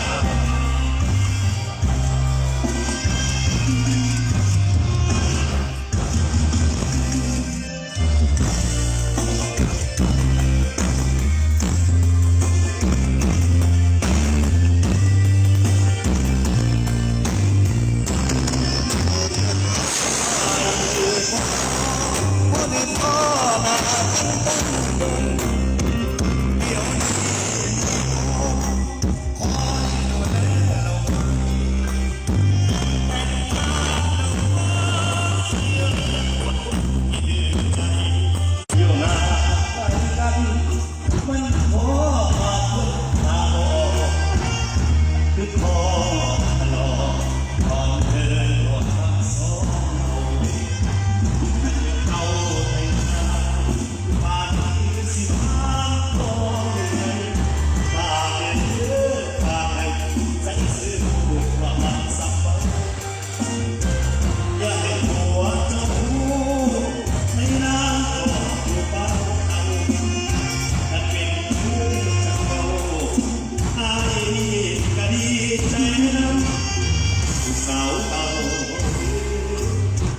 Wow.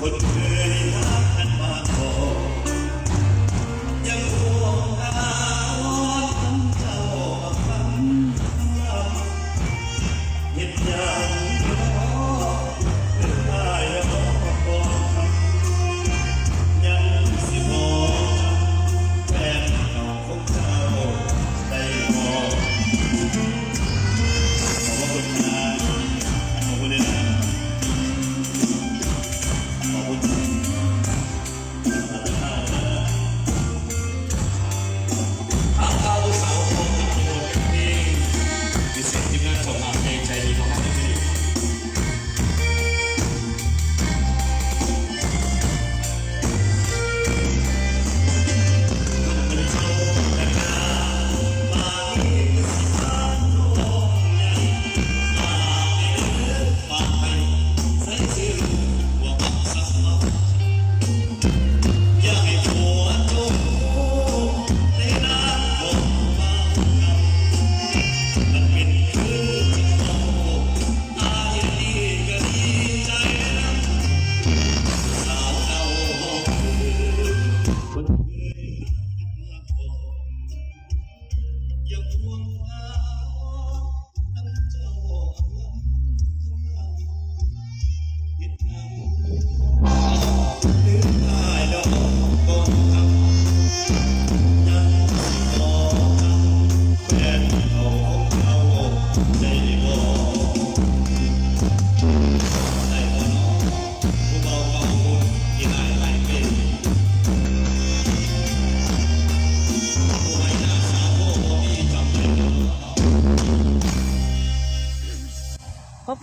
hotel.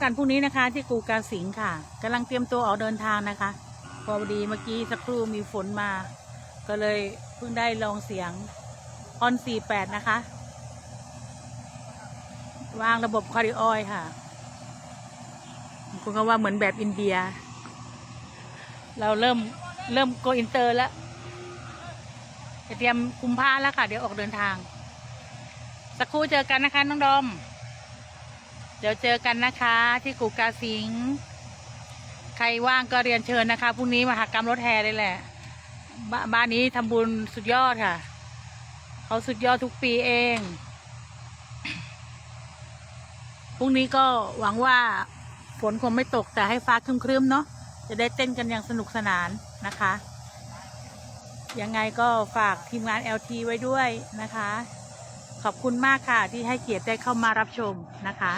กันพรุ่งนี้นะคะ ที่กูกาสิงห์ค่ะกำลังเตรียมตัวออกเดินทางนะคะ พอดีเมื่อกี้สักครู่มีฝนมา ก็เลยเพิ่งได้ลองเสียงออน48นะคะ วางระบบคาริออยค่ะคุณก็ว่าเหมือนแบบอินเดีย เราเริ่มเริ่มโกอินเตอร์แล้วจะเตรียมกุมภาแล้วค่ะ เดี๋ยวออกเดินทาง สักครู่เจอกันนะคะ น้องดอม เดี๋ยวเจอกันนะคะ ที่กูกาสิง ใครว่างก็เรียนเชิญนะคะพรุ่งนี้มหากรรมรถแห่เลยแหละบบ้านนี้ทำบุญสุดยอดค่ะ เขาสุดยอดทุกปีเองพรุ่งนี้ก็หวังว่าฝนคงไม่ตกแต่ให้ฟ้าครึ้มๆเนาะจะได้เต้นกันอย่างสนุกสนานนะคะ ยังไงก็ฝากทีมงาน LT ไว้ด้วยนะคะ ขอบคุณมากค่ะที่ให้เกียรติได้เข้ามารับชมนะคะ